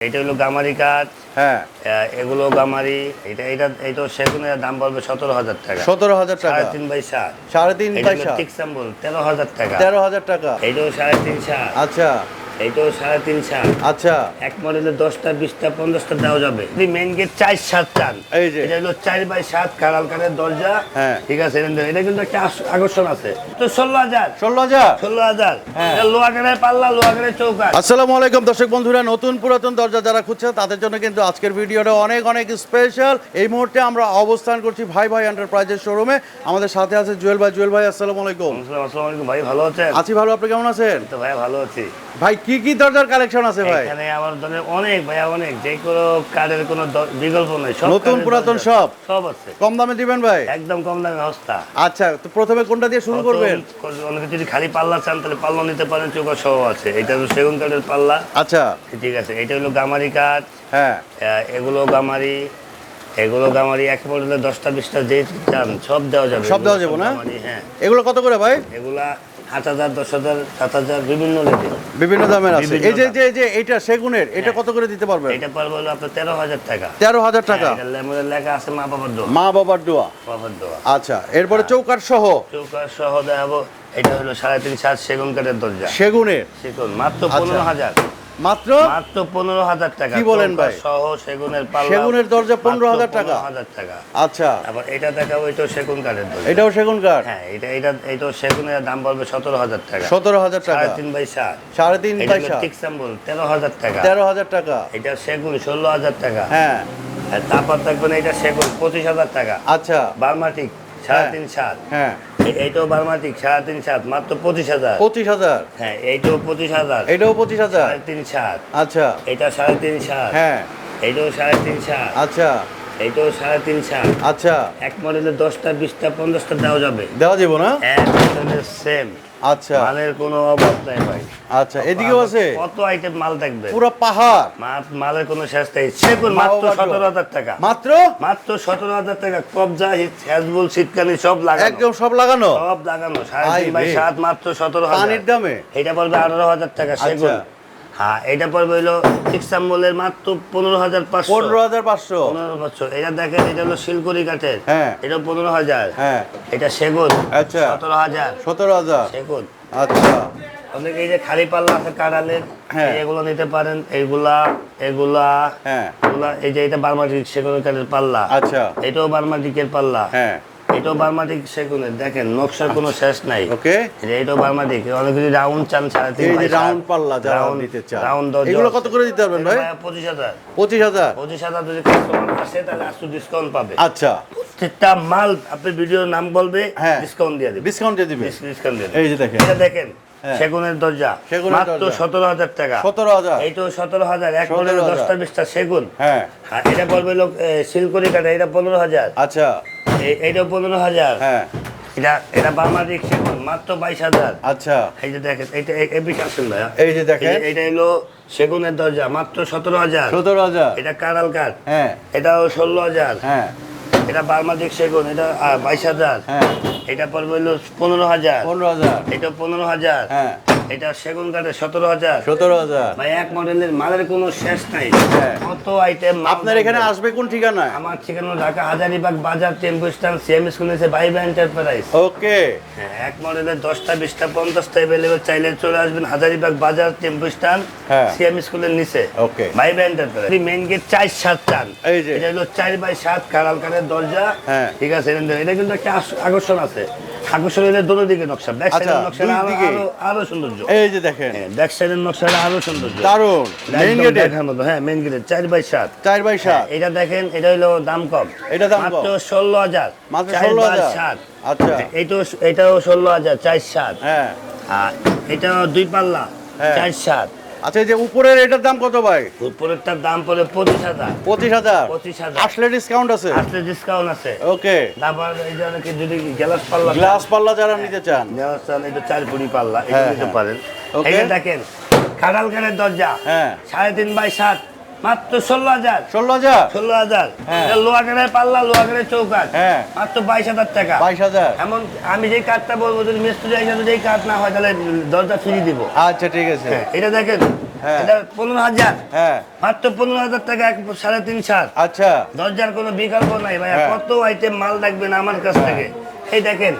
এটা হলো গামারি কাঠ হ্যাঁ। এগুলো গামারি। এটা এটা এটা সেগুনের দাম পড়বে সতেরো হাজার টাকা। সতেরো হাজার টাকা। সাড়ে তিন বাই সাত। সাড়ে তিন বাই সাত। টিকসাম্বল তেরো হাজার টাকা। তেরো হাজার টাকা। এইটাও সাড়ে তিন সাত। আচ্ছা। এইটাও সাড়ে তিন সাত। আচ্ছা। এক মডেলে দশটা বিশটা পঞ্চাশটা দেওয়া যাবে। মেন গেট চার সাত চান। এই যে। এটা হলো চার বাই সাত কারাল কারের দরজা। হ্যাঁ। ঠিক আছে এটা- কিন্তু একটা আকর্ষণ আছে। তো ষোলো হাজার। ষোলো হাজার? ষোলো হাজার। হ্যাঁ। কারের পাল্লা কারের চৌকাঠ। আসসালামু আলাইকুম দর্শক বন্ধুরা নতুন পুরাতন দরজা যারা খুঁজছেন তাদের জন্য কিন্তু আজকের ভিডিওটা অনেক অনেক স্পেশাল এই মুহূর্তে আমরা অবস্থান করছি ভাই ভাই এন্টারপ্রাইজের শোরুমে আমাদের সাথে আছে জুয়েল ভাই। জুয়েল ভাই আসসালামু আলাইকুম। আসসালামু আসসালামু আলাইকুম ভাই ভালো আছেন? আছি ভালো আপনি কেমন আছেন? তো ভাই ভালো আছি। ভাই কি কি দরজার কালেকশন আছে ভাই? এখানে আমার ধরনের অনেক ভাইয়া অনেক। যে কোনো কার্ডের কোনো বিকল্প নেই। সব নতুন পুরাতন সব? সব আছে। কম দামে দিবেন ভাই? একদম কম দামে সস্তা। আচ্ছা তো প্রথমে কোনটা দিয়ে শুরু করবেন? অনেকে যদি খালি পাল্লা চান তাহলে পাল্লা নিতে পারেন চৌকা সহ আছে। এটা হলো সেগুন কাঠের পাল্লা। আচ্ছা। ঠিক আছে। এটা হলো গামারি কাঠ। হ্যাঁ। এগুলো গামারি। এগুলো গামারি এক মডেলে দশটা বিশটা যে চান সব দেওয়া যাবে। সব দেওয়া যাবে না? হ্যাঁ। এগুলো কত করে ভাই? এগুলা আট হাজার দশ হাজার সাত হাজার বিভিন্ন লেভেল। বিভিন্ন দামের আছে। এই যে যে যে এটা সেগুনের এটা হ্যাঁ। কত করে দিতে পারবেন? এটা পারব আপনার তেরো হাজার টাকা। তেরো হাজার টাকা। হ্যাঁ, লেখা আছে মা বাবার দোয়া। মা বাবার দোয়া। বাবার দোয়া। আচ্ছা এরপরে চৌকার সহ? চৌকার সহ দেখাবো এটা হলো সাড়ে তিন সাত সেগুন কাঠের দরজা। সেগুনের। সেগুন মাত্র আচ্ছা। পনেরো হাজার। মাত্র? মাত্র পনেরো হাজার টাকা। কি বলেন ভাই? সহ সেগুনের সেগুনের দরজা মাত্র 15,000 টাকা? 15,000 টাকা। আচ্ছা। আবার এটা দেখাবো এটাও সেগুন কাঠের দরজা। এটাও সেগুন কাঠ? হ্যাঁ এটা এটা এটাও সেগুনের দাম পড়বে সতেরো হাজার টাকা। সতেরো হাজার টাকা। সাড়ে তিন বাই সাত। সাড়ে তিন বাই সাত। টিকসাম্বল তেরো হাজার টাকা। তেরো হাজার টাকা। এটা সেগুন ষোলো হাজার টাকা। হ্যাঁ। তারপর থাকবেন এটা সেগুন পঁচিশ হাজার টাকা। আচ্ছা। বার্মাটিক সাড়ে হ্যাঁ। তিন সাত। হ্যাঁ। এইটাও বার্মাটিক সাড়ে তিন সাত মাত্র পঁচিশ হাজার। পঁচিশ হাজার? হ্যাঁ এইটাও পঁচিশ হাজার। এটাও পঁচিশ হাজার? সাড়ে তিন সাত। আচ্ছা। এটা সাড়ে তিন সাত। হ্যাঁ। এইটাও সাড়ে তিন সাত। আচ্ছা। এইটাও সাড়ে তিন সাত। আচ্ছা। এক মডেলে দশটা বিশটা পঞ্চাশটা দেওয়া যাবে। দেওয়া যাবে না? এক মডেলের সেম আচ্ছা। মালের কোনো অভাব নাই ভাই। আচ্ছা এদিকেও আছে? কত আইটেম মাল থাকবে? পুরো পাহাড়। মালের কোনো শেষ নেই। সেগুন মাত্র সতেরো হাজার টাকা। মাত্র? মাত্র সতেরো হাজার টাকা। কবজা হ্যাজবুল শীতকালে সব লাগানো। একদম সব লাগানো? সব লাগানো। সাড়ে তিন বাই সাত মাত্র সতেরো হাজার। দামে? এটা পড়বে আঠারো হাজার টাকা সেগুন। আচ্ছা। হ্যাঁ এটা পড়বে হলো ইকসাম্বলের মাত্র পনেরো হাজার পাঁচশো। পনেরো হাজার পাঁচশো। পনেরো বছর এটা দেখেন এটা হলো শিলকুড়ি কাঠের। হ্যাঁ। এটা পনেরো হাজার। হ্যাঁ। এটা সেগুন। আচ্ছা। সতেরো হাজার। সতেরো হাজার। সেগুন। আচ্ছা। অনেক এই যে খালি পাল্লা আছে কাড়ালের হ্যাঁ। এগুলো নিতে পারেন। এইগুলা এগুলা হ্যাঁ। এগুলা এই যে এটা বার্মাটিক সেগুনের কাঠের পাল্লা। আচ্ছা। এটাও বার্মাটিকের পাল্লা। হ্যাঁ। এটাও বার্মাটিক সেগুনের দেখেন নকশার কোনো শেষ নাই। ওকে। এটাও বার্মাটিক অনেক যদি রাউন্ড চান সাড়ে তিন এই। রাউন্ড পাল্লা যারা নিতে চান। রাউন্ড দরজা এগুলো কত করে দিতে পারবেন ভাই? এটা পঁচিশ হাজার। পঁচিশ হাজার? পঁচিশ হাজার যদি কাস্টমার আসে তাহলে আসু ডিসকাউন্ট পাবে। আচ্ছা। প্রত্যেকটা মাল আপনি ভিডিওর নাম বলবে হ্যাঁ। ডিসকাউন্ট দিয়ে দেবে। ডিসকাউন্ট দিয়ে দিবে। ডিসকাউন্ট দিয়ে এই যে দেখেন। এটা দেখেন হ্যাঁ। সেগুনের দরজা। মাত্র সতেরো হাজার টাকা। সতেরো হাজার। এইটাও সতেরো হাজার। এক 17,000 মডেলের দশটা বিশটা সেগুন। হ্যাঁ। এটা পড়বে লোক শিলকড়ি কাঠা এটা পনেরো হাজার। আচ্ছা। এ- এইটাও পনেরো হাজার। হ্যাঁ। এটা এটা বার্মাটিক সেগুন মাত্র বাইশ হাজার। আচ্ছা। এই যে দেখেন এইটা এই- এই বিশ আসেন ভাইয়া। এই যে দেখেন। এই এইটা হলো সেগুনের দরজা মাত্র সতেরো হাজার। সতেরো হাজার। এটা কারাল কাঠ। হ্যাঁ। এটাও ষোলো হাজার। হ্যাঁ। এটা বার্মাটিক সেগুন এটা বাইশ হাজার। হ্যাঁ। এটা পড়বে হলো পনেরো হাজার। পনেরো হাজার। এটা পনেরো হাজার। হ্যাঁ। এটা সেগুন কাঠের সতেরো হাজার। সতেরো হাজার। ভাই এক মডেলের মালের কোনো শেষ নাই। হ্যাঁ। কত আইটেম আপনার এখানে আসবে কোন ঠিকানায়? আমার ঠিকানা ঢাকা হাজারিবাগ বাজার টেম্পো স্ট্যান্ড সিএম স্কুল এসে বাইবা এন্টারপ্রাইজ ওকে। হ্যাঁ এক মডেলের দশটা বিশটা পঞ্চাশটা অ্যাভেলেবেল চাইলে চলে আসবেন হাজারিবাগ বাজার টেম্পো স্ট্যান্ড হ্যাঁ। সিএম স্কুলের নিচে। ওকে। বাইবা এন্টারপ্রাইজ মেন গেট চার সাত চান এটা হলো চার বাই সাত কারাল কারের দরজা। হ্যাঁ। ঠিক আছে এটা কিন্তু একটা আকর্ষণ আছে। আকর্ষণ হলে দোনো দিকে নকশা ব্যাক সাইডের নকশা দুই আরও। আরও সৌন্দর্য। এই যে দেখেন। হ্যাঁ ব্যাক সাইডের নকশাটা আরও সৌন্দর্য। দারুণ মেইন গেটে দেখার মতো হ্যাঁ মেন গেটের চার বাই সাত। চার বাই সাত। এটা দেখেন এটা হলো দাম কম। এটা দাম কম। মাত্র ষোলো হাজার। মাত্র চার ষোলো বাই হাজার। সাত। আচ্ছা। এইটাও এটাও ষোলো হাজার চার সাত। হ্যাঁ। আর এটাও দুই পাল্লা হ্যাঁ। চার সাত। আচ্ছা যে উপরের এটার দাম কত ভাই? উপরেরটার দাম পড়ে পঁচিশ হাজার। পঁচিশ হাজার? পঁচিশ হাজার। আসলে ডিসকাউন্ট আছে? আসলে ডিসকাউন্ট আছে। ওকে তারপর এই যে অনেকে যদি গ্লাস পাল্লা গ্লাস পাল্লা যারা নিতে চান। গ্লাস চান এটা চার ফুটি পাল্লা এটা হ্যাঁ, নিতে হ্যাঁ। পারেন। ওকে দেখেন খাড়াল খানের দরজা। হ্যাঁ। সাড়ে তিন বাই সাত। মাত্র ষোলো হাজার। ষোলো হাজার? ষোলো হাজার। হ্যাঁ। কাঠের পাল্লা হ্যাঁ। মাত্র বাইশ হাজার টাকা। বাইশ হাজার। এমন আমি যে কাঠটা বলব যদি মিস্ত্রি এসে যদি এই কাঠ না হয় তাহলে দরজা ফ্রি দিব। আচ্ছা ঠিক আছে। এটা দেখেন। হ্যাঁ। এটা পনেরো হাজার। মাত্র পনেরো হাজার টাকা সাড়ে তিন সাত আচ্ছা। দরজার কোনো বিকল্প নাই। কত আইটেম মাল রাখবেন আমার কাছ থেকে? এই দেখেন।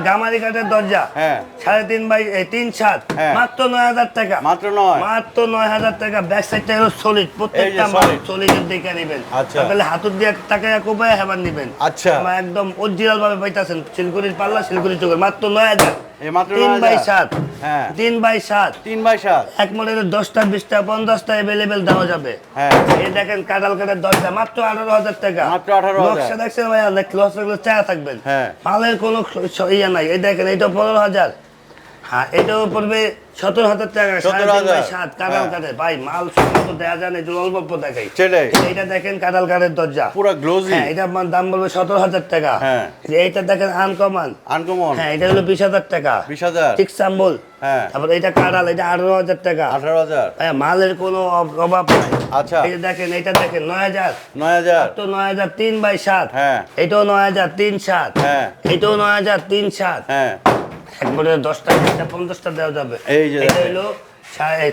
গামারি কাঠের দরজা হ্যাঁ। সাড়ে তিন বাই তিন সাত হ্যাঁ। মাত্র নয় হাজার টাকা মাত্র নয় মাত্র নয় হাজার টাকা ব্যাক সাইডটা হলো সলিড প্রত্যেকটা মাল। সলিডের দিকে নেবেন আচ্ছা। তাহলে হাতুর দিয়ে টাকা কোপায় হেবার নেবেন আচ্ছা। একদম অরিজিনাল ভাবে পাইতেছেন শিলগুড়ির পাল্লা শিলগুড়ির চোখে মাত্র নয় হাজার তিন বাই সাত। হ্যাঁ। তিন বাই সাত। তিন বাই সাত। এক মডেলের দশটা বিশটা পঞ্চাশটা অ্যাভেলেবেল দেওয়া যাবে। হ্যাঁ। এই দেখেন কাঁঠাল কাঠের দশটা মাত্র আঠারো হাজার টাকা। মাত্র 18,000 নকশা দেখছেন লস চায়া থাকবেন। হ্যাঁ। মালের কোনো ইয়ে নাই। এই দেখেন এইটা পনেরো হাজার। হ্যাঁ এটাও পড়বে সতেরো হাজার টাকা বাই 17,000 সাত কাঁঠাল হ্যাঁ। কাঠের। ভাই মাল সম্মত দেওয়া যায় না একটু অল্প দেখাই। সেটাই। এইটা দেখেন কাঁঠাল কাঠের দরজা। পুরো গ্লোজি হ্যাঁ এটা আমার দাম বলবে সতেরো হাজার টাকা। হ্যাঁ। এইটা দেখেন আনকমান আনকমন হ্যাঁ এটা হলো বিশ হাজার টাকা। বিশ হাজার। ঠিক সাম্বল। হ্যাঁ। তারপর এটা কাঁঠাল এটা আঠারো হাজার টাকা। আঠারো হাজার। হ্যাঁ, মালের কোনো অভাব নাই। আচ্ছা। এই দেখেন এটা দেখেন নয় হাজার। নয় হাজার। তো নয় হাজার তিন বাই সাত। হ্যাঁ। এটাও নয় হাজার তিন সাত। হ্যাঁ। এটাও নয় হাজার তিন সাত। হ্যাঁ। একবারে দশটা বিশটা পঞ্চাশটা দেওয়া যাবে। এই যে এটা হলো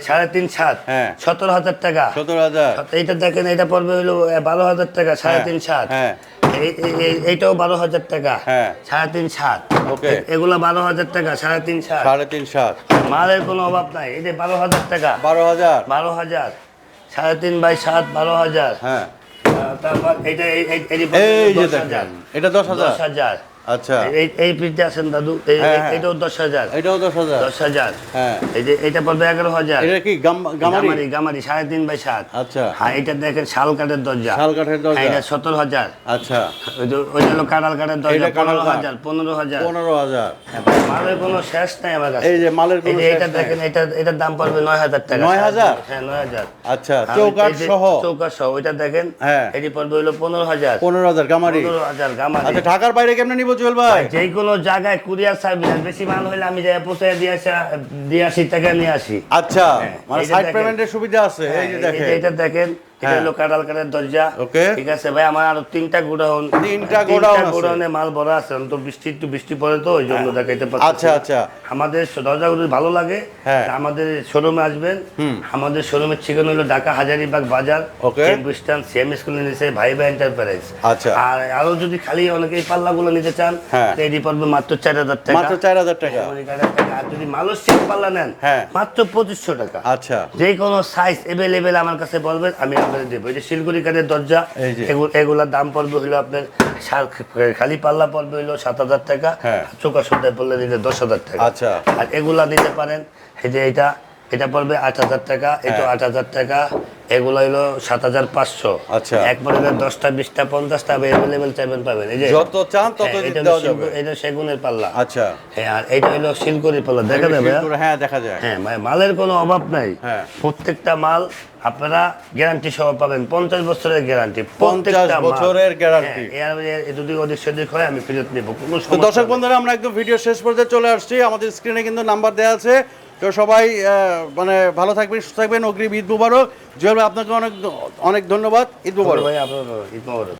সাড়ে তিন সাত হ্যাঁ। সতেরো হাজার টাকা। সতেরো হাজার। এইটা দেখেন এটা পড়বে হলো বারো হাজার টাকা সাড়ে হ্যাঁ, তিন সাত। হ্যাঁ। এই- এই- এই- এইটাও বারো হাজার টাকা হ্যাঁ। সাড়ে তিন সাত। ওকে। এগুলো বারো হাজার টাকা সাড়ে তিন সাত। সাড়ে তিন সাত। মালের কোনো অভাব নাই। এই যে বারো হাজার টাকা। বারো হাজার। বারো হাজার। সাড়ে তিন বাই সাত বারো হাজার। হ্যাঁ। তারপর এটা এই- হাজার। এটা দশ হাজার। দশ হাজার। আচ্ছা। এই এই পিঠে আছেন দাদু এই- হ্যাঁ, এই- হ্যাঁ। এটাও দশ হাজার। এটাও দশ হাজার। দশ হাজার। হ্যাঁ। এই যে এটা পড়বে এগারো হাজার। এটা কি গামারি? গামারি গামারি সাড়ে তিন বাই সাত। আচ্ছা। হ্যাঁ এটা দেখেন শাল কাঠের দরজা। শাল কাঠের দরজা। হ্যাঁ, এটা সতেরো হাজার। আচ্ছা। ওই হলো কাঁড়াল কাঠের দরজা পনেরো হাজার পনেরো হাজার। পনেরো হাজার। হ্যাঁ, মালের কোনো শেষ নাই আমার কাছে। এই যে মালের কোনো এটা দেখেন এটা এটার দাম পড়বে নয় হাজার টাকা। 9,000? হ্যাঁ নয় হাজার। আচ্ছা আর চৌকাঠ সহ? চৌকাঠ সহ ওইটা দেখেন হ্যাঁ। এটি পড়বে হলো পনেরো হাজার। পনেরো হাজার গামারি। পনেরো হাজার গামারি। আচ্ছা ঢাকার বাইরে কেমনে নিবো জুয়েল ভাই? যে কোনো জায়গায় কুরিয়ার সার্ভিস বেশি মাল হলে আমি যাই পৌঁছে দিয়ে আসি দিয়ে আসি টাকা নিয়ে আসি। আচ্ছা হ্যাঁ, মানে সাইড পেমেন্টের সুবিধা আছে এই যে হ্যাঁ, দেখেন। এটা দেখেন এটা হ্যাঁ। হলো কাঁঠাল কাঠের দরজা ওকে। ঠিক আছে ভাই আমার আরও তিনটা গোডাউন তিনটা গোডাউন গোডাউনে মাল ভরা আছে তো বৃষ্টি একটু বৃষ্টি পড়ে তো ওই জন্য দেখাইতে পারছি আচ্ছা, আচ্ছা। আমাদের দরজাগুলো ভালো লাগে হ্যাঁ। আমাদের শোরুমে আসবেন আমাদের শোরুমের ঠিকানা হলো ঢাকা হাজারিবাগ বাজার স্কুলের নিচে ভাই ভাই এন্টারপ্রাইজ আচ্ছা। আর আরও যদি খালি অনেকে এই পাল্লাগুলো নিতে চান হ্যাঁ। পড়বে মাত্র চার হাজার টাকা মাত্র চার হাজার টাকা। আর যদি মালয়েশিয়ান পাল্লা নেন হ্যাঁ। মাত্র পঁচিশশো টাকা আচ্ছা যে কোনো সাইজ এভেলেবেল আমার কাছে বলবেন আমি আপনাদের দেবো এই যে শিলগুড়ি কাঠের দরজা এগুলোর দাম পড়বে হইল আপনার খালি পাল্লা পড়বে হইল সাত হাজার টাকা হ্যাঁ। চোখা সন্ধ্যায় পড়লে নিতে দশ হাজার টাকা আচ্ছা। আর এগুলা নিতে পারেন এই যে এটা এটা পড়বে আট হাজার টাকা এটা হ্যাঁ। আট হাজার টাকা এগুলো হলো সাত হাজার পাঁচশো। আচ্ছা। একবারে দশটা বিশটা পঞ্চাশটা অ্যাভেলেবেল চাইবেন পাবেন। এই যে যত চান তত হ্যাঁ, এটা সেগুনের পাল্লা। আচ্ছা। হ্যাঁ আর এটা হলো শিলগুড়ির পাল্লা দেখা যাবে হ্যাঁ? হ্যাঁ দেখা যায়। হ্যাঁ মানে মালের কোনো অভাব নাই। প্রত্যেকটা মাল আপনারা গ্যারান্টি সহ পাবেন পঞ্চাশ বছরের গ্যারান্টি 50 বছরের guarantee। যদি অধিক সেদিক হয় আমি ফেরত নেব দর্শক বন্ধুরা আমরা একদম ভিডিও শেষ পর্যায়ে চলে আসছি। আমাদের স্ক্রিনে কিন্তু নাম্বার দেওয়া আছে। তো সবাই মানে ভালো থাকবেন সুস্থ থাকবেন। অগ্রিম ঈদ মুবারক। জুয়েল আপনাকে অনেক অনেক ধন্যবাদ। ঈদ মুবারক। ভাই আপনার ঈদ মোবারক।